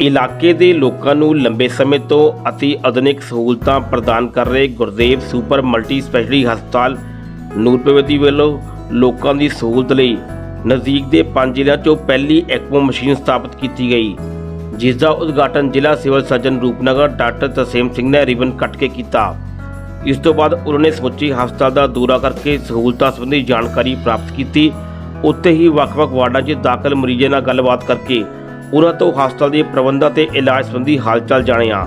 ਇਲਾਕੇ ਦੇ ਲੋਕਾਂ ਨੂੰ ਲੰਬੇ ਸਮੇਂ ਤੋਂ ਅਤੀ ਆਧੁਨਿਕ ਸਹੂਲਤਾਂ ਪ੍ਰਦਾਨ ਕਰ ਰਹੇ ਗੁਰਦੇਵ ਸੁਪਰ ਮਲਟੀ ਸਪੈਸ਼ਲਿਟੀ ਹਸਪਤਾਲ ਨੂਰਪੁਰਵਤੀ ਵੱਲੋਂ ਲੋਕਾਂ ਦੀ ਸਹੂਲਤ ਲਈ ਨਜ਼ਦੀਕ ਦੇ ਪੰਜ ਜ਼ਿਲ੍ਹਿਆਂ 'ਚੋਂ ਪਹਿਲੀ ਐਕਮੋ ਮਸ਼ੀਨ ਸਥਾਪਿਤ ਕੀਤੀ ਗਈ, ਜਿਸ ਦਾ ਉਦਘਾਟਨ ਜ਼ਿਲ੍ਹਾ civil surgeon Rupnagar doctor Taseem Singh ਨੇ ਰਿਬਨ ਕੱਟ ਕੇ ਕੀਤਾ। ਇਸ ਤੋਂ ਬਾਅਦ ਉਹਨਾਂ ਨੇ ਸਮੁੱਚੀ ਹਸਪਤਾਲ ਦਾ ਦੌਰਾ ਕਰਕੇ ਸਹੂਲਤਾਂ ਸੰਬੰਧੀ ਜਾਣਕਾਰੀ ਪ੍ਰਾਪਤ ਕੀਤੀ। ਉੱਥੇ ਹੀ ਵੱਖ-ਵੱਖ ਵਾਰਡਾਂ 'ਚ ਦਾਖਲ ਮਰੀਜ਼ਾਂ ਨਾਲ ਗੱਲਬਾਤ ਕਰਕੇ ਉਹਨਾਂ ਤੋਂ ਹਸਪਤਾਲ ਦੇ ਪ੍ਰਬੰਧਾਂ ਤੇ ਇਲਾਜ ਸੰਬੰਧੀ ਹਾਲਚਾਲ ਜਾਣਿਆ।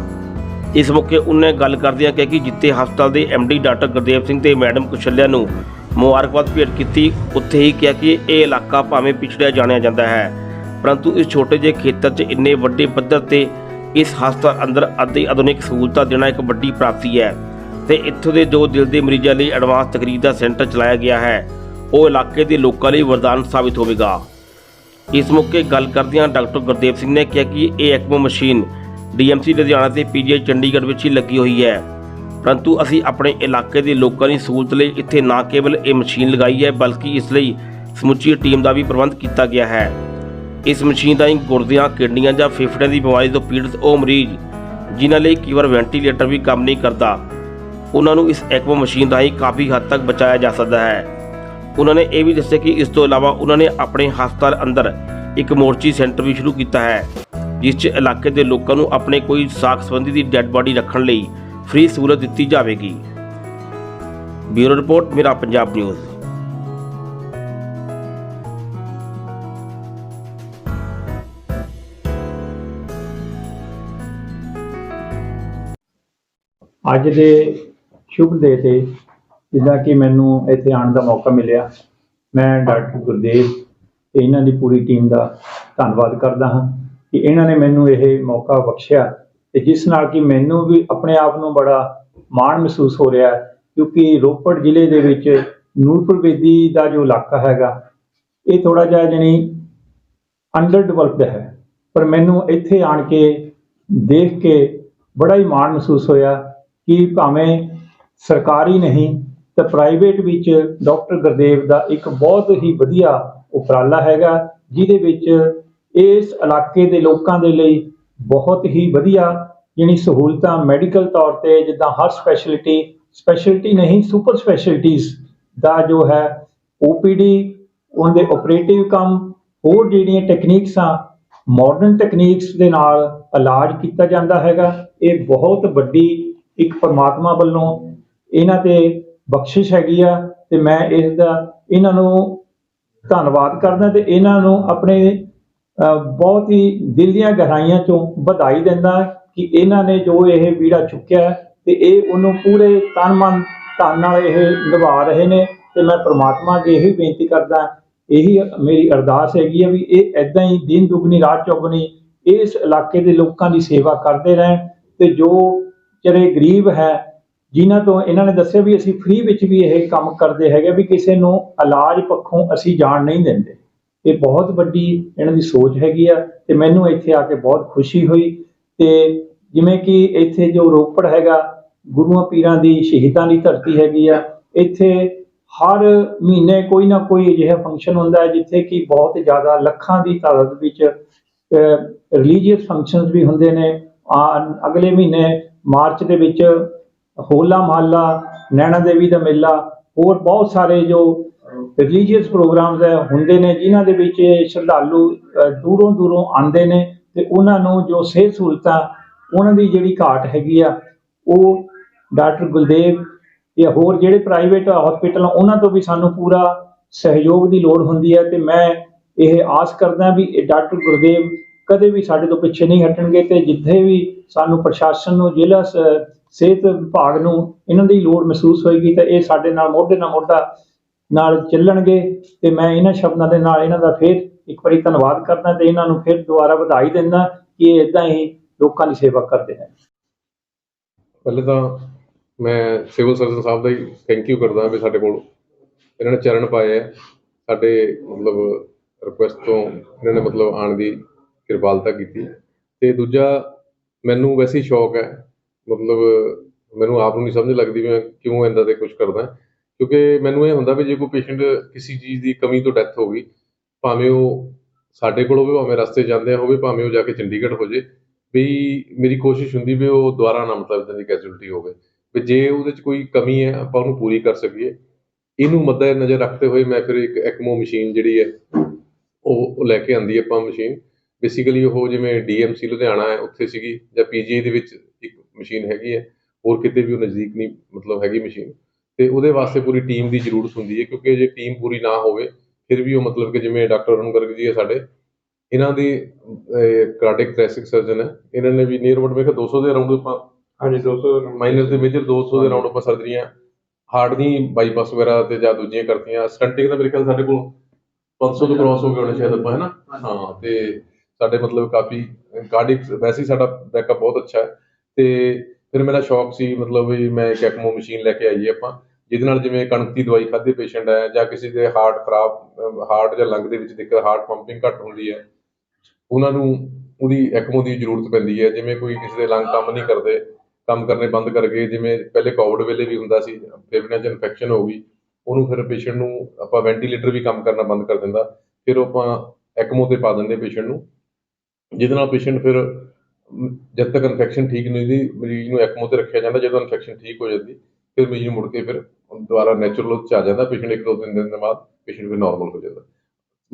ਇਸ ਮੌਕੇ ਉਹਨੇ ਗੱਲ ਕਰਦਿਆਂ ਕਿਹਾ ਕਿ ਜਿੱਥੇ ਹਸਪਤਾਲ ਦੇ ਡੀ ਡਾਕਟਰ ਗੁਰਦੇਵ ਸਿੰਘ ਤੇ ਮੈਡਮ ਕੁਸ਼ਲਿਆ ਨੂੰ ਮੁਬਾਰਕਬਾਦ ਭੇਟ ਕੀਤੀ, ਉੱਥੇ ਹੀ ਕਿਹਾ ਕਿ ਇਹ ਇਲਾਕਾ ਭਾਵੇਂ ਪਿਛੜਿਆ ਜਾਣਿਆ ਜਾਂਦਾ ਹੈ, ਪਰੰਤੂ ਇਸ ਛੋਟੇ ਜਿਹੇ ਖੇਤਰ 'ਚ ਇੰਨੇ ਵੱਡੇ ਪੱਧਰ ਤੇ ਇਸ ਹਸਪਤਾਲ ਅੰਦਰ ਅਤੀ ਆਧੁਨਿਕ ਸਹੂਲਤਾਂ ਦੇਣਾ ਇੱਕ ਵੱਡੀ ਪ੍ਰਾਪਤੀ ਹੈ ਤੇ ਇੱਥੋਂ ਦੇ ਜੋ ਦਿਲ ਦੇ ਮਰੀਜ਼ਾਂ ਲਈ ਐਡਵਾਂਸ ਤਕਰੀਰ ਦਾ ਸੈਂਟਰ ਚਲਾਇਆ ਗਿਆ ਹੈ, ਉਹ ਇਲਾਕੇ ਦੇ ਲੋਕਾਂ ਲਈ ਵਰਦਾਨ ਸਾਬਿਤ ਹੋਵੇਗਾ। ਇਸ ਮੌਕੇ ਗੱਲ ਕਰਦਿਆਂ ਡਾਕਟਰ ਗੁਰਦੇਵ ਸਿੰਘ ਨੇ ਕਿਹਾ ਕਿ ਇਹ ਐਕਮੋ ਮਸ਼ੀਨ ਡੀਐਮਸੀ ਲੁਧਿਆਣਾ ਤੇ ਪੀਜੀਆਈ ਚੰਡੀਗੜ੍ਹ ਵਿੱਚ ਹੀ ਲੱਗੀ ਹੋਈ ਹੈ। ਪਰੰਤੂ ਅਸੀਂ ਆਪਣੇ ਇਲਾਕੇ ਦੇ ਲੋਕਾਂ ਦੀ ਸਹੂਲਤ ਲਈ ਇੱਥੇ ਨਾ ਕੇਵਲ ਇਹ ਮਸ਼ੀਨ ਲਗਾਈ ਹੈ, ਬਲਕਿ ਇਸ ਲਈ ਸਮੁੱਚੀ ਟੀਮ ਦਾ ਵੀ ਪ੍ਰਬੰਧ ਕੀਤਾ ਗਿਆ ਹੈ। ਇਸ ਮਸ਼ੀਨ ਰਾਹੀਂ ਗੁਰਦਿਆਂ ਕਿਡਨੀਆਂ ਜਾਂ ਫੇਫੜਿਆਂ ਦੀ ਬਿਮਾਰੀ ਤੋਂ ਪੀੜਤ ਉਹ ਮਰੀਜ਼, ਜਿਨ੍ਹਾਂ ਲਈ ਕਈ ਵਾਰ ਵੈਂਟੀਲੇਟਰ ਵੀ ਕੰਮ ਨਹੀਂ ਕਰਦਾ, ਉਹਨਾਂ ਨੂੰ ਇਸ ਐਕਮੋ ਮਸ਼ੀਨ ਰਾਹੀਂ ਕਾਫੀ ਹੱਦ ਤੱਕ ਬਚਾਇਆ ਜਾ ਸਕਦਾ ਹੈ। ਉਹਨਾਂ ਨੇ ਇਹ ਵੀ ਦੱਸਿਆ ਕਿ ਇਸ ਤੋਂ ਇਲਾਵਾ ਉਹਨਾਂ ਨੇ ਆਪਣੇ ਹਸਪਤਾਲ ਅੰਦਰ ਇੱਕ ਮੋਰਚੀ ਸੈਂਟਰ ਵੀ ਸ਼ੁਰੂ ਕੀਤਾ ਹੈ ਜਿਸ 'ਚ ਇਲਾਕੇ ਦੇ ਲੋਕਾਂ ਨੂੰ ਆਪਣੇ ਕੋਈ ਸਾਖ ਸੰਬੰਧੀ ਦੀ ਡੈੱਡ ਬਾਡੀ ਰੱਖਣ ਲਈ ਫ੍ਰੀ ਸਹੂਲਤ ਦਿੱਤੀ ਜਾਵੇਗੀ ਬਿਊਰੋ ਰਿਪੋਰਟ ਮੇਰਾ ਪੰਜਾਬ ਨਿਊਜ਼ ਅੱਜ ਦੇ ਸ਼ੁਭ ਦੇ ਤੇ ਜਿੱਦਾਂ ਕਿ ਮੈਨੂੰ ਇੱਥੇ ਆਉਣ ਦਾ ਮੌਕਾ ਮਿਲਿਆ। ਮੈਂ ਡਾਕਟਰ ਗੁਰਦੇਵ ਤੇ ਇਹਨਾਂ ਦੀ ਪੂਰੀ ਟੀਮ ਦਾ ਧੰਨਵਾਦ ਕਰਦਾ ਹਾਂ ਕਿ ਇਹਨਾਂ ਨੇ ਮੈਨੂੰ ਇਹ ਮੌਕਾ ਬਖਸ਼ਿਆ ਤੇ ਜਿਸ ਨਾਲ ਕਿ ਮੈਨੂੰ ਵੀ ਆਪਣੇ ਆਪ ਨੂੰ ਬੜਾ ਮਾਣ ਮਹਿਸੂਸ ਹੋ ਰਿਹਾ ਕਿਉਂਕਿ ਰੋਪੜ ਜ਼ਿਲ੍ਹੇ ਦੇ ਵਿੱਚ ਨੂਰਪੁਰ ਬੇਦੀ ਦਾ ਜੋ ਇਲਾਕਾ ਹੈਗਾ, ਇਹ ਥੋੜਾ ਜਿਹਾ ਜਣੀ ਅੰਡਰ ਡਿਵੈਲਪਡ ਹੈ। ਪਰ ਮੈਨੂੰ ਇੱਥੇ ਆਣ ਕੇ ਦੇਖ ਕੇ ਬੜਾ ਹੀ ਮਾਣ ਮਹਿਸੂਸ ਹੋਇਆ ਕਿ ਭਾਵੇਂ ਸਰਕਾਰੀ ਨਹੀਂ ਤਾਂ ਪ੍ਰਾਈਵੇਟ ਵਿੱਚ ਡਾਕਟਰ ਗੁਰਦੇਵ ਦਾ ਇੱਕ ਬਹੁਤ ਹੀ ਵਧੀਆ ਉਪਰਾਲਾ ਹੈਗਾ, ਜਿਹਦੇ ਵਿੱਚ ਇਸ ਇਲਾਕੇ ਦੇ ਲੋਕਾਂ ਦੇ ਲਈ ਬਹੁਤ ਹੀ ਵਧੀਆ ਜਿਹੜੀ ਸਹੂਲਤਾਂ ਮੈਡੀਕਲ ਤੌਰ ਤੇ ਜਿੱਦਾਂ ਹਰ ਸਪੈਸ਼ਲਿਟੀ ਸਪੈਸ਼ਲਿਟੀ ਨਹੀਂ ਸੁਪਰ ਸਪੈਸ਼ਲਿਟੀਜ਼ ਦਾ ਜੋ ਹੈ OPD ਉਹਨਾਂ ਦੇ ਆਪਰੇਟਿਵ ਕੰਮ, ਹੋਰ ਜਿਹੜੀਆਂ ਟੈਕਨੀਕਸ ਆ ਮਾਡਰਨ ਟੈਕਨੀਕਸ ਦੇ ਨਾਲ ਇਲਾਜ ਕੀਤਾ ਜਾਂਦਾ ਹੈਗਾ। ਇਹ ਬਹੁਤ ਵੱਡੀ ਇੱਕ ਪਰਮਾਤਮਾ ਵੱਲੋਂ ਇਹਨਾਂ ਤੇ ਬਖਸ਼ਿਸ਼ ਹੈਗੀ ਆ ਤੇ ਮੈਂ ਇਸ ਦਾ ਇਹਨਾਂ ਨੂੰ ਧੰਨਵਾਦ ਕਰਦਾ ਤੇ ਇਹਨਾਂ ਨੂੰ ਆਪਣੇ ਬਹੁਤ ਹੀ ਦਿਲ ਦੀਆਂ ਗਹਿਰਾਈਆਂ ਚੋਂ ਵਧਾਈ ਦਿੰਦਾ ਕਿ ਇਹਨਾਂ ਨੇ ਜੋ ਇਹ ਵੀੜਾ ਚੁੱਕਿਆ ਹੈ ਤੇ ਇਹ ਉਹਨੂੰ ਪੂਰੇ ਤਨ ਮਨ ਧਨ ਨਾਲ ਇਹ ਨਿਭਾ ਰਹੇ ਨੇ ਤੇ ਮੈਂ ਪ੍ਰਮਾਤਮਾ ਅੱਗੇ ਇਹੀ ਬੇਨਤੀ ਕਰਦਾ, ਇਹੀ ਮੇਰੀ ਅਰਦਾਸ ਹੈਗੀ ਆ ਵੀ ਇਹ ਐਦਾਂ ਹੀ ਦਿਨ ਦੁਗਣੀ, ਰਾਤ ਚੌਗਣੀ ਇਸ ਇਲਾਕੇ ਦੇ ਲੋਕਾਂ ਦੀ ਸੇਵਾ ਕਰਦੇ ਰਹਿਣ ਤੇ ਜੋ ਜਿਹੜੇ ਗਰੀਬ ਹੈ ਜਿਨ੍ਹਾਂ ਤੋਂ ਇਹਨਾਂ ਨੇ ਦੱਸਿਆ ਵੀ ਅਸੀਂ ਫ੍ਰੀ ਵਿੱਚ ਵੀ ਇਹ ਕੰਮ ਕਰਦੇ ਹੈਗੇ ਵੀ ਕਿਸੇ ਨੂੰ ਇਲਾਜ ਪੱਖੋਂ ਅਸੀਂ ਜਾਣ ਨਹੀਂ ਦਿੰਦੇ। ਇਹ ਬਹੁਤ ਵੱਡੀ ਇਹਨਾਂ ਦੀ ਸੋਚ ਹੈਗੀ ਆ ਤੇ ਮੈਨੂੰ ਇੱਥੇ ਆ ਕੇ ਬਹੁਤ ਖੁਸ਼ੀ ਹੋਈ ਤੇ ਜਿਵੇਂ ਕਿ ਇੱਥੇ ਜੋ ਰੋਪੜ ਹੈਗਾ, ਗੁਰੂਆਂ ਪੀਰਾਂ ਦੀ ਸ਼ਹੀਦਾਂ ਦੀ ਧਰਤੀ ਹੈਗੀ ਆ, ਇੱਥੇ ਹਰ ਮਹੀਨੇ ਕੋਈ ਨਾ ਕੋਈ ਅਜਿਹਾ ਫੰਕਸ਼ਨ ਹੁੰਦਾ ਹੈ ਜਿੱਥੇ ਕਿ ਬਹੁਤ ਜ਼ਿਆਦਾ ਲੱਖਾਂ ਦੀ ਤਾਦਾਦ ਵਿੱਚ ਰਿਲੀਜੀਅਸ ਫੰਕਸ਼ਨਸ ਵੀ ਹੁੰਦੇ ਨੇ। ਆ- ਅਗਲੇ ਮਹੀਨੇ ਮਾਰਚ ਦੇ ਵਿੱਚ ਹੋਲਾ ਮਹੱਲਾ, ਨੈਣਾ ਦੇਵੀ ਦਾ ਮੇਲਾ, ਹੋਰ ਬਹੁਤ ਸਾਰੇ ਜੋ ਰਿਲੀਜੀਅਸ ਪ੍ਰੋਗਰਾਮਸ ਹੈ, ਹੁੰਦੇ ਨੇ, ਜਿਨ੍ਹਾਂ ਦੇ ਵਿੱਚ ਸ਼ਰਧਾਲੂ ਦੂਰੋਂ ਦੂਰੋਂ ਆਉਂਦੇ ਨੇ ਤੇ ਉਹਨਾਂ ਨੂੰ ਜੋ ਸਿਹਤ ਸਹੂਲਤਾਂ, ਉਹਨਾਂ ਦੀ ਜਿਹੜੀ ਘਾਟ ਹੈਗੀ ਆ, ਉਹ ਡਾਕਟਰ ਗੁਲਦੇਵ ਜਾਂ ਹੋਰ ਜਿਹੜੇ ਪ੍ਰਾਈਵੇਟ ਹਸਪੀਟਲ ਉਹਨਾਂ ਤੋਂ ਵੀ ਸਾਨੂੰ ਪੂਰਾ ਸਹਿਯੋਗ ਦੀ ਲੋੜ ਹੁੰਦੀ ਹੈ ਤੇ ਮੈਂ ਇਹ ਆਸ ਕਰਦਾ ਵੀ ਇਹ ਡਾਕਟਰ ਗੁਰਦੇਵ ਕਦੇ ਵੀ ਸਾਡੇ ਤੋਂ ਪਿੱਛੇ ਨਹੀਂ ਹਟਣਗੇ ਤੇ ਜਿੱਥੇ ਵੀ ਸਾਨੂੰ ਪ੍ਰਸ਼ਾਸਨ ਨੂੰ, ਜ਼ਿਲ੍ਹਾ ਸਿਹਤ ਵਿਭਾਗ ਨੂੰ ਇਹਨਾਂ ਦੀ ਲੋੜ ਮਹਿਸੂਸ ਹੋਏਗੀ ਤਾਂ ਇਹ ਸਾਡੇ ਨਾਲ ਮੋਢੇ ਨਾਲ ਮੋਢਾ ਨਾਲ ਚੱਲਣਗੇ ਤੇ ਮੈਂ ਇਹਨਾਂ ਸ਼ਬਦਾਂ ਦੇ ਨਾਲ ਇਹਨਾਂ ਦਾ ਫਿਰ ਇੱਕ ਵਾਰੀ ਧੰਨਵਾਦ ਕਰਦਾ ਤੇ ਇਹਨਾਂ ਨੂੰ ਫਿਰ ਦੁਬਾਰਾ ਵਧਾਈ ਦਿੰਦਾ ਕਿ ਇਹ ਇਦਾਂ ਹੀ ਲੋਕਾਂ ਦੀ ਸੇਵਾ ਕਰਦੇ ਨੇ। ਪਹਿਲੇ ਤਾਂ ਮੈਂ ਸਿਵਲ ਸਰਜਨ ਸਾਹਿਬ ਦਾ ਹੀ ਥੈਂਕ ਯੂ ਕਰਦਾ ਵੀ ਸਾਡੇ ਕੋਲ ਇਹਨਾਂ ਨੇ ਚਰਨ ਪਾਏ ਹੈ ਸਾਡੇ ਮਤਲਬ ਰਿਕੁਐਸਟ ਤੋਂ ਇਹਨਾਂ ਨੇ ਮਤਲਬ ਆਉਣ ਦੀ ਕਿਰਪਾਲਤਾ ਕੀਤੀ ਤੇ ਦੂਜਾ, ਮੈਨੂੰ ਵੈਸੇ ਸ਼ੌਕ ਹੈ। ਮਤਲਬ ਮੈਨੂੰ ਆਪ ਨੂੰ ਨਹੀਂ ਸਮਝ ਲੱਗਦੀ ਵੀ ਮੈਂ ਕਿਉਂ ਇੰਦਾ ਦੇ ਕੁਝ ਕਰਦਾ। ਕਿਉਂਕਿ ਮੈਨੂੰ ਇਹ ਹੁੰਦਾ ਵੀ ਜੇ ਕੋਈ ਪੇਸ਼ੈਂਟ ਕਿਸੇ ਚੀਜ਼ ਦੀ ਕਮੀ ਤੋਂ ਡੈਥ ਹੋ ਗਈ, ਭਾਵੇਂ ਉਹ ਸਾਡੇ ਕੋਲ ਹੋਵੇ, ਭਾਵੇਂ ਰਸਤੇ ਜਾਂਦੇ ਹੋਵੇ, ਭਾਵੇਂ ਉਹ ਜਾ ਕੇ ਚੰਡੀਗੜ੍ਹ ਹੋ ਜੇ, ਵੀ ਮੇਰੀ ਕੋਸ਼ਿਸ਼ ਹੁੰਦੀ ਵੀ ਉਹ ਦੁਬਾਰਾ ਨਾ ਮਤਲਬ ਇਦਾਂ ਦੀ ਕੈਜੂਅਲਟੀ ਹੋਵੇ। ਵੀ ਜੇ ਉਹਦੇ 'ਚ ਕੋਈ ਕਮੀ ਹੈ, ਆਪਾਂ ਉਹਨੂੰ ਪੂਰੀ ਕਰ ਸਕੀਏ। ਇਹਨੂੰ ਮੱਦੇ ਨਜ਼ਰ ਰੱਖਦੇ ਹੋਏ ਮੈਂ ਫਿਰ ਇੱਕ ਐਕਮੋ ਮਸ਼ੀਨ ਜਿਹੜੀ ਹੈ, ਉਹ ਉਹ ਲੈ ਕੇ ਆਂਦੀ ਆਪਾਂ ਮਸ਼ੀਨ ਬੇਸਿਕਲੀ ਉਹ ਜਿਵੇਂ ਡੀਐਮਸੀ ਲੁਧਿਆਣਾ ਹੈ ਉੱਥੇ ਸੀਗੀ ਜਾਂ ਪੀਜੀਆਈ ਦੇ ਵਿੱਚ ਇੱਕ ਮਸ਼ੀਨ ਹੈਗੀ ਹੈ ਹੋਰ ਕਿਤੇ ਵੀ ਉਹ ਨਜ਼ਦੀਕ ਨਹੀਂ ਮਤਲਬ ਹੈਗੀ ਮਸ਼ੀਨ ਤੇ ਉਹਦੇ ਵਾਸਤੇ ਪੂਰੀ ਟੀਮ ਦੀ ਜ਼ਰੂਰਤ ਹੁੰਦੀ ਹੈ ਕਿਉਂਕਿ ਜੇ ਟੀਮ ਪੂਰੀ ਨਾ ਹੋਵੇ ਫਿਰ ਵੀ ਉਹ ਮਤਲਬ ਕਿ ਜਿਵੇਂ ਡਾਕਟਰ ਅਰੁਣ ਗਰਗ ਜੀ ਹੈ ਸਾਡੇ ਇਹਨਾਂ ਦੀ ਕਾਰਡਿਕ ਥ੍ਰੈਸਿਕ ਸਰਜਨ ਹੈ। ਇਹਨਾਂ ਨੇ ਵੀ ਨੀਅਰ ਅਬਾਊਟ ਮੇਰੇ ਖਿਆਲ 200 ਦੇ ਅਰਾਊਂਡ ਆਪਾਂ ਹਾਂਜੀ 200 ਮਾਈਨਰ ਤੇ ਮੇਜਰ 200 ਦੇ ਅਰਾਊਂਡ ਆਪਾਂ ਸਰਜਰੀਆਂ ਹਾਰਟ ਦੀ ਬਾਈਪਾਸ ਵਗੈਰਾ ਤੇ ਜਾਂ ਦੂਜੀਆਂ ਕਰਤੀਆਂ। ਸਟੰਟਿੰਗ ਦਾ ਮੇਰੇ ਖਿਆਲ ਸਾਡੇ ਕੋਲ 500 ਤੋਂ ਕ੍ਰਾਸ ਹੋ ਗਏ ਹੋਣੇ ਸ਼ਾਇਦ ਆਪਾਂ ਹੈ ਨਾ? ਹਾਂ ਤੇ ਸਾਡੇ ਮਤਲਬ ਕਾਫੀ ਕਾਰਡਿਕ ਵੈਸੇ ਹੀ ਸਾਡਾ ਬੈਕਅਪ ਬਹੁਤ ਅੱਛਾ ਹੈ ਤੇ ਫਿਰ ਮੇਰਾ ਸ਼ੌਕ ਸੀ ਮਤਲਬ ਵੀ ਮੈਂ ਇੱਕ ਐਕਮੋ ਮਸ਼ੀਨ ਲੈ ਕੇ ਆਈਏ ਆਪਾਂ, ਜਿਹਦੇ ਨਾਲ ਜਿਵੇਂ ਕਣਕ ਦੀ ਦਵਾਈ ਖਾਦੇ ਪੇਸ਼ੈਂਟ ਹੈ ਜਾਂ ਕਿਸੇ ਦੇ ਹਾਰਟ ਖਰਾਬ ਹਾਰਟ ਜਾਂ ਲੰਗ ਦੇ ਵਿੱਚ ਦਿੱਕਤ ਹਾਰਟ ਪੰਪਿੰਗ ਘੱਟ ਹੁੰਦੀ ਹੈ, ਉਹਨਾਂ ਨੂੰ ਉਹਦੀ ਐਕਮੋ ਦੀ ਜ਼ਰੂਰਤ ਪੈਂਦੀ ਹੈ, ਜਿਵੇਂ ਕੋਈ ਕਿਸੇ ਦੇ ਲੰਗ ਕੰਮ ਨਹੀਂ ਕਰਦੇ, ਕੰਮ ਕਰਨੇ ਬੰਦ ਕਰ ਗਏ ਜਿਵੇਂ ਪਹਿਲੇ ਕੋਵਿਡ ਵੇਲੇ ਵੀ ਹੁੰਦਾ ਸੀ ਫੇਫੜਿਆਂ 'ਚ ਇਨਫੈਕਸ਼ਨ ਹੋ ਗਈ, ਉਹਨੂੰ ਫਿਰ ਪੇਸ਼ੈਂਟ ਨੂੰ ਆਪਾਂ ਵੈਂਟੀਲੇਟਰ ਵੀ ਕੰਮ ਕਰਨਾ ਬੰਦ ਕਰ ਦਿੰਦਾ, ਫਿਰ ਉਹ ਆਪਾਂ ਐਕਮੋ ਤੇ ਪਾ ਦਿੰਦੇ ਪੇਸ਼ੈਂਟ ਨੂੰ ਜਿਹਦੇ ਨਾਲ ਪੇਸ਼ੈਂਟ ਫਿਰ ਜਦ ਤੱਕ ਇਨਫੈਕਸ਼ਨ ਠੀਕ ਨਹੀਂ ਹੁੰਦੀ, ਮਰੀਜ਼ ਨੂੰ ਐਕਮੋ ਤੇ ਰੱਖਿਆ ਜਾਂਦਾ, ਜਦੋਂ ਇਨਫੈਕਸ਼ਨ ਠੀਕ ਹੋ ਜਾਂਦੀ, ਫਿਰ ਮਰੀਜ਼ ਨੂੰ ਮੁੜ ਕੇ ਫਿਰ ਦੁਬਾਰਾ ਨੈਚੁਰਲ ਚ ਆ ਜਾਂਦਾ ਪੇਸ਼ੈਂਟ ਇੱਕ ਦੋ ਤਿੰਨ ਦਿਨ ਦੇ ਬਾਅਦ ਪੇਸ਼ੈਂਟ ਫਿਰ ਨਾਰਮਲ ਹੋ ਜਾਂਦਾ।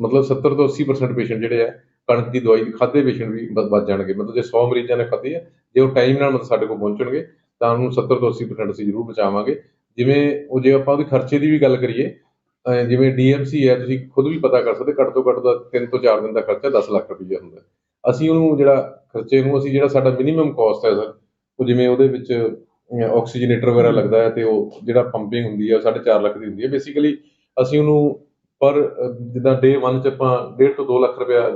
ਮਤਲਬ 70 ਤੋਂ 80% ਪੇਸ਼ੈਂਟ ਜਿਹੜੇ ਆ, ਕਣਕ ਦੀ ਦਵਾਈ ਖਾਦੇ ਪੇਸ਼ੈਂਟ ਵੀ ਬ- ਬਚ ਜਾਣਗੇ। ਮਤਲਬ ਜੇ 100 ਮਰੀਜ਼ਾਂ ਨੇ ਖਾਧੀ ਹੈ ਜੇ ਉਹ ਟਾਈਮ ਨਾਲ ਮਤਲਬ ਸਾਡੇ ਕੋਲ ਪਹੁੰਚਣਗੇ, ਤਾਂ ਉਹਨੂੰ 70 ਤੋਂ 80% ਅਸੀਂ ਜ਼ਰੂਰ ਬਚਾਵਾਂਗੇ। ਜਿਵੇਂ ਉਹ ਜੇ ਆਪਾਂ ਉਹਦੇ ਖਰਚੇ ਦੀ ਵੀ ਗੱਲ ਕਰੀਏ, ਅਹ, ਜਿਵੇਂ ਡੀਐਮਸੀ ਹੈ, ਤੁਸੀਂ ਖੁਦ ਵੀ ਪਤਾ ਕਰ ਸਕਦੇ, ਘੱਟ ਤੋਂ ਘੱਟ ਦਾ 3 ਤੋਂ 4 ਦਿਨ ਦਾ ਖਰਚਾ 10 ਲੱਖ ਰੁਪਏ ਹੁੰਦਾ। ਅਸੀਂ ਉਹਨੂੰ ਜਿਹੜਾ ਖਰਚੇ ਨੂੰ ਅਸੀਂ ਜਿਹੜਾ ਸਾਡਾ ਮਿਨੀਮਮ ਕਾਸਟ ਹੈ ਸਰ ਉਹ ਜਿਵੇਂ ਉਹਦੇ ਵਿੱਚ ਆਕਸੀਜਨੇਟਰ ਵਗੈਰਾ ਲੱਗਦਾ ਹੈ ਤੇ ਉਹ ਜਿਹੜਾ ਪੰਪਿੰਗ ਹੁੰਦੀ ਹੈ ਉਹ 4.5 ਲੱਖ ਦੀ ਹੁੰਦੀ ਹੈ ਬੇਸਿਕਲੀ ਅਸੀਂ ਉਹਨੂੰ ਪਰ ਜਿੱਦਾਂ ਡੇ 1 ਚ ਆਪਾਂ 1.5 ਤੋਂ 2 ਲੱਖ ਰੁਪਇਆ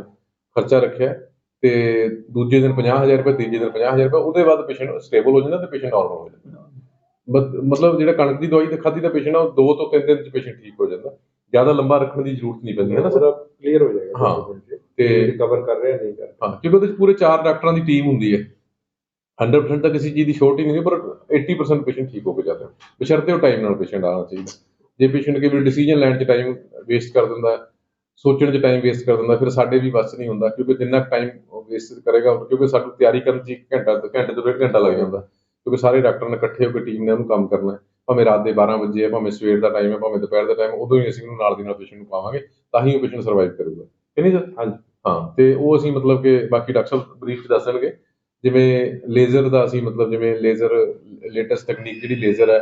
ਖਰਚਾ ਰੱਖਿਆ ਤੇ ਦੂਜੇ ਦਿਨ 50000 ਰੁਪਏ ਤੀਜੇ ਦਿਨ 50000 ਰੁਪਏ ਉਹਦੇ ਬਾਅਦ ਪੇਸ਼ੈਂਟ ਸਟੇਬਲ ਹੋ ਜਾਂਦਾ ਤੇ ਪੇਸ਼ੈਂਟ ਨਾਰਮਲ ਹੋ ਜਾਂਦਾ। ਮਤ- ਮਤਲਬ ਜਿਹੜਾ ਕਣਕ ਦੀ ਦਵਾਈ ਤੇ ਖਾਧੀ ਦਾ ਪੇਸ਼ੈਂਟ ਆ ਉਹ 2 ਤੋਂ 3 ਦਿਨ ਚ ਪੇਸ਼ੈਂਟ ਠੀਕ ਹੋ ਜਾਂਦਾ। ਜ਼ਿਆਦਾ ਲੰਬਾ ਰੱਖਣ ਦੀ ਜ਼ਰੂਰਤ ਨਹੀਂ ਪੈਂਦੀ ਹੈ ਨਾ ਸਰ। ਕਲੀਅਰ ਹੋ ਜਾਏਗਾ ਹਾਂ। ਤੇ ਕਵਰ ਕਰ ਰਿਹਾ ਨਹੀਂ ਕਰ ਹਾਂ ਕਿਉਂਕਿ ਉਹਦੇ ਚ ਪੂਰੇ 4 ਡਾਕਟਰਾਂ ਦੀ ਟੀਮ ਹੁੰਦੀ ਹੈ। 100% ਤਾਂ ਕਿਸੇ ਚੀਜ਼ ਦੀ ਸ਼ੋਰਟ ਹੀ ਨਹੀਂ ਪਰ 80% ਪੇਸ਼ੈਂਟ ਠੀਕ ਹੋ ਕੇ ਜਾਂਦੇ ਹਨ ਬਸ਼ਰਤੇ ਉਹ ਟਾਈਮ ਨਾਲ ਪੇਸ਼ੈਂਟ ਆਉਣਾ ਚਾਹੀਦਾ। ਜੇ ਪੇਸ਼ੈਂਟ ਕਈ ਵਾਰ ਡਿਸੀਜਨ ਲੈਣ ਚ ਟਾਈਮ ਵੇਸਟ ਕਰ ਦਿੰਦਾ ਸੋਚਣ ਚ ਟਾਈਮ ਵੇਸਟ ਕਰ ਦਿੰਦਾ ਫਿਰ ਸਾਡੇ ਵੀ ਬਸ ਨਹੀਂ ਹੁੰਦਾ ਕਿਉਂਕਿ ਜਿੰਨਾ ਟਾਈਮ ਵੇਸਟ ਕਰੇਗਾ ਕਿਉਂਕਿ ਸਾਨੂੰ ਤਿਆਰੀ ਕਰਨ ਚ ਇੱਕ ਘੰਟਾ ਘੰਟੇ ਤੋਂ ਡੇਢ ਘੰਟਾ ਲੱਗ ਜਾਂਦਾ। ਕਿਉਂਕਿ ਸਾਰੇ ਡਾਕਟਰ ਨੇ ਇਕੱਠੇ ਹੋ ਕੇ ਟੀਮ ਨੇ ਉਹਨੂੰ ਕੰਮ ਕਰਨਾ ਹੈ। ਭਾਵੇਂ ਰਾਤ ਦੇ 12 ਵਜੇ ਹੈ ਭਾਵੇਂ ਸਵੇਰ ਦਾ ਟਾਈਮ ਹੈ ਭਾਵੇਂ ਦੁਪਹਿਰ ਦਾ ਟਾਈਮ ਉਦੋਂ ਹੀ ਅਸੀਂ ਉਹਨੂੰ ਨਾਲ ਦੀ ਨਾਲ ਪੇਸ਼ੈਂਟ ਨੂੰ ਪਾਵਾਂਗੇ ਤਾਂ ਹੀ ਉਹ ਪੇਸ਼ੈਂਟ ਸਰਵਾਈਵ ਕਰੂਗਾ। ਕਿ ਨਹੀਂ ਸਰ ਹਾਂਜੀ। ਹਾਂ ਤੇ ਉਹ ਅਸੀਂ ਮਤਲਬ ਕਿ ਬਾਕੀ ਡਾਕਟਰ ਸਾਹਿਬ ਬਰੀਫ ਦੱਸ ਦੇਣਗੇ। ਜਿਵੇਂ ਲੇਜ਼ਰ ਦਾ ਅਸੀਂ ਮਤਲਬ ਜਿਵੇਂ ਲੇਜ਼ਰ ਲੇਟੈਸਟ ਤਕਨੀਕ ਜਿਹੜੀ ਲੇਜ਼ਰ ਹੈ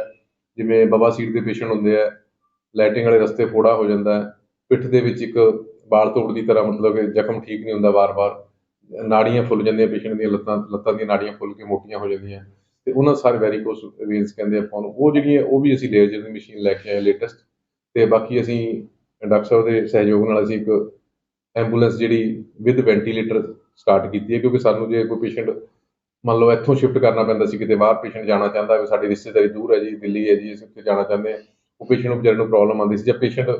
ਜਿਵੇਂ ਬਵਾਸੀਰ ਦੇ ਪੇਸ਼ੈਂਟ ਹੁੰਦੇ ਆ ਲਾਈਟਿੰਗ ਵਾਲੇ ਰਸਤੇ ਫੋੜਾ ਹੋ ਜਾਂਦਾ ਹੈ ਪਿੱਠ ਦੇ ਵਿੱਚ ਇੱਕ ਬਾਲ ਤੋੜ ਦੀ ਤਰ੍ਹਾਂ ਮਤਲਬ ਕਿ ਜ਼ਖਮ ਠੀਕ ਨਹੀਂ ਹੁੰਦਾ ਵਾਰ-ਵਾਰ ਨਾੜੀਆਂ ਫੁੱਲ ਜਾਂਦੀਆਂ ਪੇਸ਼ੈਂਟ ਦੀਆਂ ਲੱਤਾਂ ਲੱਤਾਂ ਦੀਆਂ ਨਾੜੀਆਂ ਫੁੱਲ ਕੇ ਮੋਟੀਆਂ ਹੋ ਜਾਂਦੀਆਂ। ਤੇ ਉਹਨਾਂ ਸਾਰੇ ਵੈਰੀਕੋਸ ਵੇਨਸ ਕਹਿੰਦੇ ਆਪਾਂ ਨੂੰ, ਉਹ ਜਿਹੜੀਆਂ, ਉਹ ਵੀ ਅਸੀਂ ਲੇਜ਼ਰ ਦੀ ਮਸ਼ੀਨ ਲੈ ਕੇ ਆਏ ਲੇਟੈਸਟ ਤੇ ਬਾਕੀ ਅਸੀਂ ਡਾਕਟਰ ਸਾਹਿਬ ਦੇ ਸਹਿਯੋਗ ਨਾਲ ਅਸੀਂ ਇੱਕ ਐਂਬੂਲੈਂਸ ਜਿਹੜੀ ਵਿਦ ਵੈਂਟੀਲੇਟਰ ਸਟਾਰਟ ਕੀਤੀ ਹੈ, ਕਿਉਂਕਿ ਸਾਨੂੰ ਜੇ ਕੋਈ ਪੇਸ਼ੈਂਟ ਮੰਨ ਲਓ ਇੱਥੋਂ ਸ਼ਿਫਟ ਕਰਨਾ ਪੈਂਦਾ ਸੀ, ਕਿਤੇ ਬਾਹਰ ਪੇਸ਼ੈਂਟ ਜਾਣਾ ਚਾਹੁੰਦਾ ਹੈ ਸਾਡੀ ਰਿਸ਼ਤੇਦਾਰੀ ਦੂਰ ਹੈ ਜੀ, ਦਿੱਲੀ ਹੈ ਜੀ, ਅਸੀਂ ਉੱਥੇ ਜਾਣਾ ਚਾਹੁੰਦੇ ਹਾਂ, ਉਹ ਪੇਸ਼ੈਂਟ ਨੂੰ ਵਿਚਾਰੇ ਨੂੰ ਪ੍ਰੋਬਲਮ ਆਉਂਦੀ ਸੀ। ਜਾਂ ਪੇਸ਼ੈਂਟ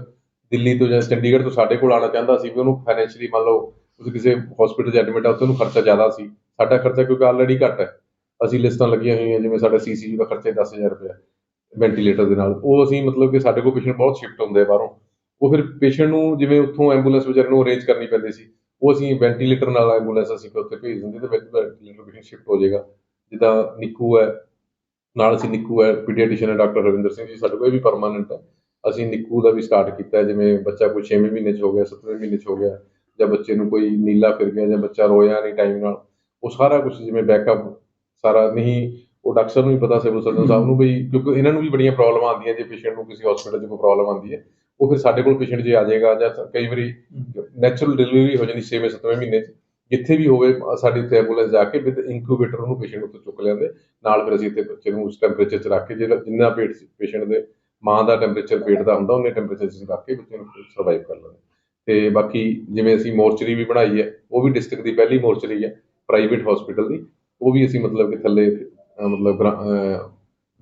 ਦਿੱਲੀ ਤੋਂ ਜਾਂ ਚੰਡੀਗੜ੍ਹ ਤੋਂ ਸਾਡੇ ਕੋਲ ਆਉਣਾ ਚਾਹੁੰਦਾ ਸੀ, ਵੀ ਉਹਨੂੰ ਫਾਈਨੈਂਸ਼ੀਅਲੀ ਮੰਨ ਲਓ, ਤੁਸੀਂ ਕਿਸੇ ਹਸਪੀਟਲ 'ਚ ਐਡਮਿਟ ਆ, ਉੱਥੇ ਉਹਨੂੰ ਖਰਚਾ ਜ਼ਿਆਦਾ ਸੀ। ਸਾਡਾ ਖਰਚਾ ਕਿਉਂਕਿ ਆਲਰੇਡੀ ਘੱਟ ਹੈ। ਅਸੀਂ ਲਿਸਟਾਂ ਲੱਗੀਆਂ ਹੋਈਆਂ, ਜਿਵੇਂ ਸਾਡਾ ਸੀਸੀਯੂ ਦਾ ਖਰਚਾ 10000 ਰੁਪਏ ਵੈਂਟੀਲੇਟਰ ਦੇ ਨਾਲ। ਉਹ ਅਸੀਂ ਮਤਲਬ ਕਿ ਸਾਡੇ ਕੋਲ ਪੇਸ਼ੈਂਟ ਬਹੁਤ ਸ਼ਿਫਟ ਹੁੰਦੇ ਆ ਬਾਹਰੋਂ। ਉਹ ਫਿਰ ਪੇਸ਼ੈਂਟ ਨੂੰ ਜਿਵੇਂ ਉੱਥੋਂ ਐਂਬੂਲੈਂਸ ਵਿਚਾਰੇ ਨੂੰ ਅਰੇਂਜ ਕਰਨੀ ਪੈਂਦੀ ਸੀ, ਉਹ ਅਸੀਂ ਵੈਂਟੀਲੇਟਰ ਨਾਲ ਐਂਬੂਲੈਂਸ ਅਸੀਂ ਉੱਥੇ ਭੇਜ ਦਿੰਦੇ ਤੇ ਵੈਂਟੀਲੇਟਰ ਪੇਸ਼ੈਂਟ ਸ਼ਿਫਟ ਹੋ ਜਾਏਗਾ। ਜਿੱਦਾਂ ਨਿੱਕੂ ਹੈ, ਨਾਲ ਅਸੀਂ ਨਿੱਕੂ ਹੈ ਪੀਡੀਆਟ੍ਰਿਸ਼ੀਅਨ ਹੈ ਡਾਕਟਰ ਰਵਿੰਦਰ ਸਿੰਘ ਜੀ, ਸਾਡੇ ਕੋਲ ਇਹ ਵੀ ਪਰਮਾਨੈਂਟ ਹੈ। ਅਸੀਂ ਨਿੱਕੂ ਦਾ ਵੀ ਸਟਾਰਟ ਕੀਤਾ ਜਿਵੇਂ ਬੱਚਾ ਕੋਈ 6ਵੇਂ ਮਹੀਨੇ 'ਚ ਹੋ ਗਿਆ 7ਵੇਂ ਮਹੀਨੇ 'ਚ ਹੋ ਗਿਆ, ਜਾਂ ਬੱਚੇ ਨੂੰ ਕੋਈ ਨੀਲਾ ਫਿਰ ਗਿਆ, ਜਾਂ ਬੱਚਾ ਰੋਇਆ ਨਹੀਂ ਟਾਈਮ ਨਾਲ, ਉਹ ਸਾਰਾ ਕੁਝ ਜਿਵੇਂ ਬੈਕਅਪ ਸਾਰਾ ਨਹੀਂ ਉਹ ਡਾਕਟਰ ਨੂੰ ਵੀ ਪਤਾ ਸਿਵਲ ਸਰਜਨ ਸਾਹਿਬ ਨੂੰ ਵੀ ਕਿਉਂਕਿ ਇਹਨਾਂ ਨੂੰ ਵੀ ਬੜੀਆਂ ਪ੍ਰੋਬਲਮ ਆਉਂਦੀਆਂ ਜੇ ਪੇਸ਼ੈਂਟ ਨੂੰ ਕਿਸੇ ਹਸਪੀਟਲ 'ਚ ਕੋਈ ਪ੍ਰੋਬਲਮ ਆਉਂਦੀ ਹੈ ਉਹ ਫਿਰ ਸਾਡੇ ਕੋਲ ਪੇਸ਼ੈਂਟ ਜੇ ਆ ਜਾਏਗਾ ਜਾਂ ਕਈ ਵਾਰੀ ਨੈਚੁਰਲ ਡਿਲੀਵਰੀ ਹੋ ਜਾਂਦੀ 6ਵੇਂ 7ਵੇਂ ਮਹੀਨੇ 'ਚ ਜਿੱਥੇ ਵੀ ਹੋਵੇ ਸਾਡੀ ਉੱਥੇ ਐਂਬੂਲੈਂਸ ਜਾ ਕੇ ਵਿਦ ਇਨਕਿਊਬੇਟਰ ਉਹਨੂੰ ਪੇਸ਼ੈਂਟ ਉੱਤੇ ਚੁੱਕ ਲੈਂਦੇ ਨਾਲ ਫਿਰ ਅਸੀਂ ਇੱਥੇ ਬੱਚੇ ਨੂੰ ਉਸ ਟੈਂਪਰੇਚਰ 'ਚ ਰੱਖ ਕੇ ਜਿਹੜਾ ਜਿੰਨਾ ਪੇਟ ਪੇਸ਼ੈਂਟ ਦੇ ਮਾਂ ਦਾ ਟੈਂਪਰੇਚਰ ਪੇਟ ਦਾ ਹੁੰਦਾ ਉਹਨੇ ਟੈਂਪਰੇਚਰ 'ਚ ਰੱਖ ਕੇ ਬੱਚੇ ਨੂੰ ਸਰਵਾਈਵ ਕਰ ਲੈਂਦੇ। ਤੇ ਬਾਕੀ ਜਿਵੇਂ ਅਸੀਂ ਮੋਰਚਰੀ ਵੀ ਬਣਾਈ ਹੈ ਉਹ ਵੀ ਡਿਸਟ੍ਰਿਕਟ ਦੀ ਪਹਿਲੀ ਮੋਰਚਰੀ ਹੈ ਪ੍ਰਾਈਵੇਟ ਹਸਪੀਟਲ ਦੀ ਉਹ ਵੀ ਅਸੀਂ ਮਤਲਬ ਕਿ ਥੱਲੇ ਅ, ਮਤਲਬ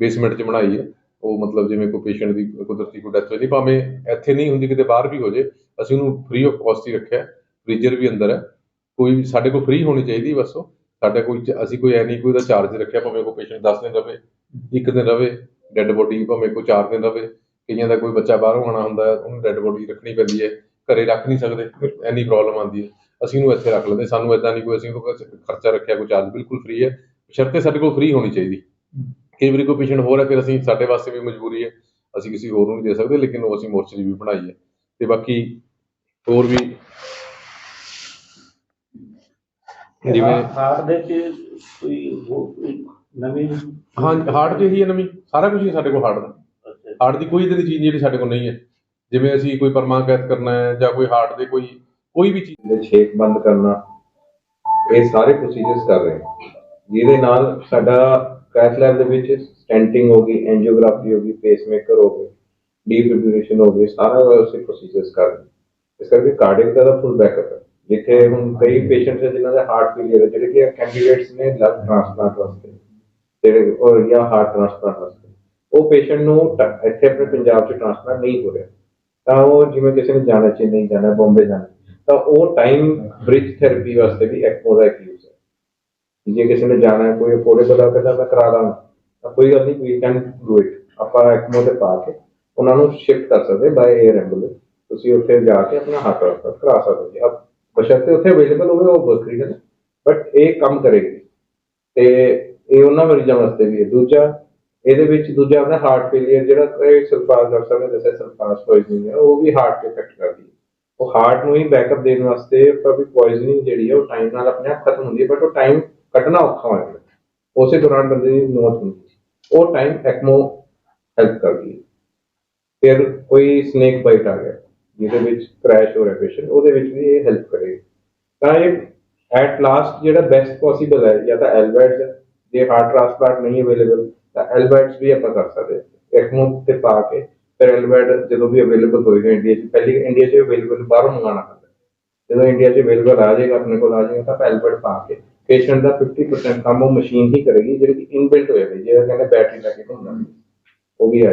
ਬੇਸਮੈਂਟ 'ਚ ਬਣਾਈ ਹੈ। ਉਹ ਮਤਲਬ ਜਿਵੇਂ ਕੋਈ ਪੇਸ਼ੈਂਟ ਦੀ ਕੁਦਰਤੀ ਕੋਈ ਡੈਥ ਹੋ ਜਾਂਦੀ ਭਾਵੇਂ ਇੱਥੇ ਨਹੀਂ ਹੁੰਦੀ ਕਿਤੇ ਬਾਹਰ ਵੀ ਹੋ ਜੇ ਅਸੀਂ ਉਹਨੂੰ ਫ੍ਰੀ ਆਫ ਕਾਸਟ ਹੀ ਰੱਖਿਆ। ਫ੍ਰੀਜਰ ਵੀ ਅੰਦਰ ਹੈ। ਕੋਈ ਵੀ ਸਾਡੇ ਕੋਲ ਫ੍ਰੀ ਹੋਣੀ ਚਾਹੀਦੀ ਬਸ ਉਹ। ਸਾਡਾ ਕੋਈ ਚ- ਅਸੀਂ ਕੋਈ ਐ ਨਹੀਂ ਕੋਈ ਦਾ ਚਾਰਜ ਰੱਖਿਆ ਭਾਵੇਂ ਕੋਈ ਪੇਸ਼ੈਂਟ 10 ਦਿਨ ਰਵੇ ਇੱਕ ਦਿਨ ਰਵੇ ਡੈੱਡ ਬੋਡੀ ਭਾਵੇਂ ਕੋਈ 4 ਦਿਨ ਰਵੇ। ਕਈਆਂ ਦਾ ਕੋਈ ਬੱਚਾ ਬਾਹਰੋਂ ਆਉਣਾ ਹੁੰਦਾ ਉਹਨੂੰ ਡੈੱਡ ਬੋਡੀ ਰੱਖਣੀ ਪੈਂਦੀ ਹੈ। ਘਰੇ ਰੱਖ ਨਹੀਂ ਸਕਦੇ ਐਨੀ ਪ੍ਰੋਬਲਮ ਆਉਂਦੀ ਹੈ। ਅਸੀਂ ਉਹਨੂੰ ਇੱਥੇ ਰੱਖ ਲੈਂਦੇ ਸਾਨੂੰ ਇਦਾਂ ਨਹੀਂ ਕੋਈ ਅਸੀਂ ਕੋਈ ਖਰਚਾ ਰੱਖਿਆ ਕੋਈ ਚਾਰਜ ਬਿਲਕੁਲ ਫ੍ਰੀ ਹੈ। ਸ਼ਰਤੇ ਸਾਡੇ ਕੋਲ ਫ੍ਰੀ ਹੋਣੀ ਚਾਹੀਦੀ। ਕਈ ਵਾਰੀ ਕੋਈ ਪੇਸ਼ੈਂਟ ਹੋਰ ਹੈ ਫਿਰ ਅਸੀਂ ਸਾਡੇ ਵਾਸਤੇ ਵੀ ਮਜਬੂਰੀ ਹੈ। ਅਸੀਂ ਕਿਸੇ ਹੋਰ ਨੂੰ ਨਹੀਂ ਦੇ ਸਕਦੇ ਲੇਕਿਨ ਉਹ ਅਸੀਂ ਮੋਰਚਰੀ ਵੀ ਬਣਾਈ ਹੈ। ਤੇ ਬਾਕੀ ਹੋਰ ਵੀ ਜਿਵੇਂ ਹਾਰਟ ਦੇ ਚ ਕੋਈ ਨਵੀਂ ਹਾਂ ਹਾਰਟ 'ਚ ਇਹੀ ਹੈ ਨਵੀਂ ਸਾਰਾ ਕੁਝ ਹੀ ਸਾਡੇ ਕੋਲ ਹਾਰਟ ਦਾ। ਹਾਰਟ ਦੀ ਕੋਈ ਇਦਾਂ ਦੀ ਚੀਜ਼ ਜਿਹੜੀ ਸਾਡੇ ਕੋਲ ਨਹੀਂ ਹੈ। ਜਿਵੇਂ ਅਸੀਂ ਕੋਈ ਪਰਮਾਕੈਤ ਕਰਨਾ ਹੈ ਜਾਂ ਕੋਈ ਹਾਰਟ ਦੇ ਕੋਈ ਕੋਈ ਵੀ ਚੀਜ਼ ਦੇ ਛੇਕ ਬੰਦ ਕਰਨਾ, ਇਹ ਸਾਰੇ ਪ੍ਰੋਸੀਜਰਸ ਕਰ ਰਹੇ ਹਾਂ। ਜਿਹਦੇ ਨਾਲ ਸਾਡਾ ਕੈਥ ਲੈਬ ਦੇ ਵਿੱਚ ਸਟੈਂਟਿੰਗ ਹੋ ਗਈ ਐਂਜੀਓਗ੍ਰਾਫੀ ਹੋ ਗਈ ਪੇਸਮੇਕਰ ਹੋ ਗਏ ਡੀਫਿਬ੍ਰਿਲੇਸ਼ਨ ਹੋ ਗਈ, ਸਾਰਾ ਅਸੀਂ ਪ੍ਰੋਸੀਜਰਸ ਕਰ ਰਹੇ ਇਸ ਕਰਕੇ ਕਾਰਡਿਕ ਦਾ ਫੁੱਲ ਬੈਕਅਪ ਹੈ। ਜਿੱਥੇ ਹੁਣ ਕਈ ਪੇਸ਼ੈਂਟਸ ਹੈ ਜਿਨ੍ਹਾਂ ਦਾ ਹਾਰਟ ਫੇਲਿਅਰ ਹੈ, ਜਿਹੜੇ ਕਿ ਕੈਂਡੀਡੇਟਸ ਨੇ ਲੰਗ ਟ੍ਰਾਂਸਪਲਾਂਟ ਵਾਸਤੇ ਤੇ ਔਰ ਜਾਂ ਹਾਰਟ ਟ੍ਰਾਂਸਪਲਾਂਟ ਵਾਸਤੇ। ਉਹ ਪੇਸ਼ੈਂਟ ਨੂੰ ਇੱਥੇ ਆਪਣੇ ਪੰਜਾਬ 'ਚ ਟ੍ਰਾਂਸਪਲਾਂਟ ਨਹੀਂ ਹੋ ਰਿਹਾ। ਤਾਂ ਉਹ ਜਿਵੇਂ ਕਿਸੇ ਨੇ ਜਾਣਾ, ਚੇਨਈ ਜਾਣਾ, ਬੰਬੇ ਜਾਣਾ, ਤਾਂ ਉਹ ਟਾਈਮ ਬ੍ਰਿਜ ਥੈਰੇਪੀ ਵਾਸਤੇ ਵੀ ਐਕਮੋ ਦਾ ਇੱਕ ਯੂਜ਼ ਹੈ। ਜੇ ਕਿਸੇ ਨੇ ਜਾਣਾ, ਕੋਈ ਅਫੋਰਡੇਬਲ ਆ ਕਹਿੰਦਾ, ਮੈਂ ਕਰਾ ਦਾਂਗਾ। ਤਾਂ ਕੋਈ ਗੱਲ ਨਹੀਂ ਵੀ ਕੈਨ ਡੂ ਇਟ ਆਪਾਂ ਐਕਮੋ ਤੇ ਪਾ ਕੇ ਉਹਨਾਂ ਨੂੰ ਸ਼ਿਫਟ ਕਰ ਸਕਦੇ ਬਾਈ 에ਅਰ ਐਂਬੂਲੈਂਸ ਤੁਸੀਂ ਉੱਥੇ ਜਾ ਕੇ ਆਪਣਾ ਹਾਰਟ ਟ੍ਰਾਂਸਪਲਾਂਟ ਕਰਾ ਸਕਦੇ ਹੋ। ਬਸ਼ਰਤੇ ਉੱਥੇ ਅਵੇਲੇਬਲ ਹੋਵੇ, ਉਹ ਵੱਖਰੀ ਗੱਲ ਬਟ ਇਹ ਕੰਮ ਕਰੇਗੀ। ਤੇ ਇਹ ਉਹਨਾਂ ਮਰੀਜ਼ਾਂ ਵਾਸਤੇ ਵੀ ਹੈ। ਦੂਜਾ ਇਹਦੇ ਵਿੱਚ ਦੂਜਾ ਆਪਣਾ ਹਾਰਟ ਫੇਲੀਅਰ ਜਿਹੜਾ ਇਹ ਸਲਫਾਸ ਡਾਕਟਰ ਸਾਹਿਬ ਨੇ ਦੱਸਿਆ ਸਲਫਾਸ ਪੋਇਜ਼ਨਿੰਗ ਹੈ, ਉਹ ਵੀ ਹਾਰਟ ਤੇ ਇਫੈਕਟ ਕਰਦੀ ਹੈ। ਉਹ ਹਾਰਟ ਨੂੰ ਹੀ ਬੈਕਅਪ ਦੇਣ ਵਾਸਤੇ ਪਰ ਵੀ ਪੋਇਜ਼ਨਿੰਗ ਜਿਹੜੀ ਹੈ, ਉਹ ਟਾਈਮ ਨਾਲ ਆਪਣੇ ਆਪ ਖਤਮ ਹੁੰਦੀ ਹੈ ਬਟ ਉਹ ਟਾਈਮ ਕੱਢਣਾ ਔਖਾ ਹੋ। ਜਾਂਦਾ ਉਸੇ ਦੌਰਾਨ ਬੰਦੇ ਦੀ ਮੌਤ ਹੁੰਦੀ ਹੈ। ਉਹ ਟਾਈਮ ਐਕਮੋ ਹੈਲਪ ਕਰਦੀ ਹੈ। ਫਿਰ ਕੋਈ ਸਨੇਕ ਬਾਈਟ ਆ ਗਿਆ, ਜਿਹਦੇ ਵਿੱਚ ਕ੍ਰੈਸ਼ ਹੋ ਰਿਹਾ ਪੇਸ਼ੈਂਟ ਉਹਦੇ ਵਿੱਚ ਵੀ ਇਹ ਹੈਲਪ ਕਰੇਗੀ ਤਾਂ ਇਹ ਐਟ ਲਾਸਟ ਜਿਹੜਾ ਬੈਸਟ ਪੋਸੀਬਲ ਹੈ, ਜਾਂ ਤਾਂ ਐਲਬਰਟਸ ਹੈ, ਜੇ ਹਾਰਟ ਟ੍ਰਾਂਸਪਲਾਂਟ ਨਹੀਂ ਅਵੇਲੇਬਲ ਤਾਂ ਐਲਬਰਟਸ ਵੀ ਆਪਾਂ ਕਰ ਸਕਦੇ ਹਾਂ। ਐਕਮੋ ਤੇ ਪਾ ਕੇ, ਫਿਰ ਐਲਬਰਟ ਜਦੋਂ ਵੀ ਅਵੇਲੇਬਲ ਹੋਏਗਾ ਇੰਡੀਆ 'ਚ, ਪਹਿਲੀ ਇੰਡੀਆ 'ਚ ਅਵੇਲੇਬਲ ਬਾਹਰੋਂ ਮੰਗਾਉਣਾ ਪੈਂਦਾ ਜਦੋਂ ਇੰਡੀਆ 'ਚ ਅਵੇਲੇਬਲ ਆ ਜਾਏਗਾ, ਆਪਣੇ ਕੋਲ ਆ ਜਾਏਗਾ, ਤਾਂ ਐਲਬਰਟ ਪਾ ਕੇ ਪੇਸ਼ੈਂਟ ਦਾ 50% ਕੰਮ ਉਹ ਮਸ਼ੀਨ ਹੀ ਕਰੇਗੀ, ਜਿਹੜੀ ਇਨਬਿਲਟ ਹੋਏਗੀ ਜਿਹੜਾ ਕਹਿੰਦੇ ਬੈਟਰੀ ਲੈ ਕੇ ਉਹ ਵੀ ਆ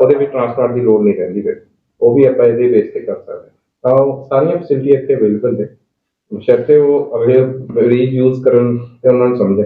ਉਹਦੇ ਵਿੱਚ ਟ੍ਰਾਂਸਪਲਾਂਟ ਦੀ ਲੋੜ ਨਹੀਂ ਰਹਿੰਦੀ ਫਿਰ। ਉਹ ਵੀ ਆਪਾਂ ਇਹਦੇ ਬੇਸ ਤੇ ਕਰ ਸਕਦੇ ਤਾਂ ਉਹ ਸਾਰੀਆਂ ਫੈਸਿਲਿਟੀ ਇੱਥੇ ਅਵੇਲੇਬਲ ਨੇ। ਬਸ਼ਰਤੇ ਉਹ ਅਗਲੇ ਰੀਯੂਜ਼ ਕਰਨ ਤੇ ਉਹਨਾਂ ਨੂੰ ਸਮਝਣ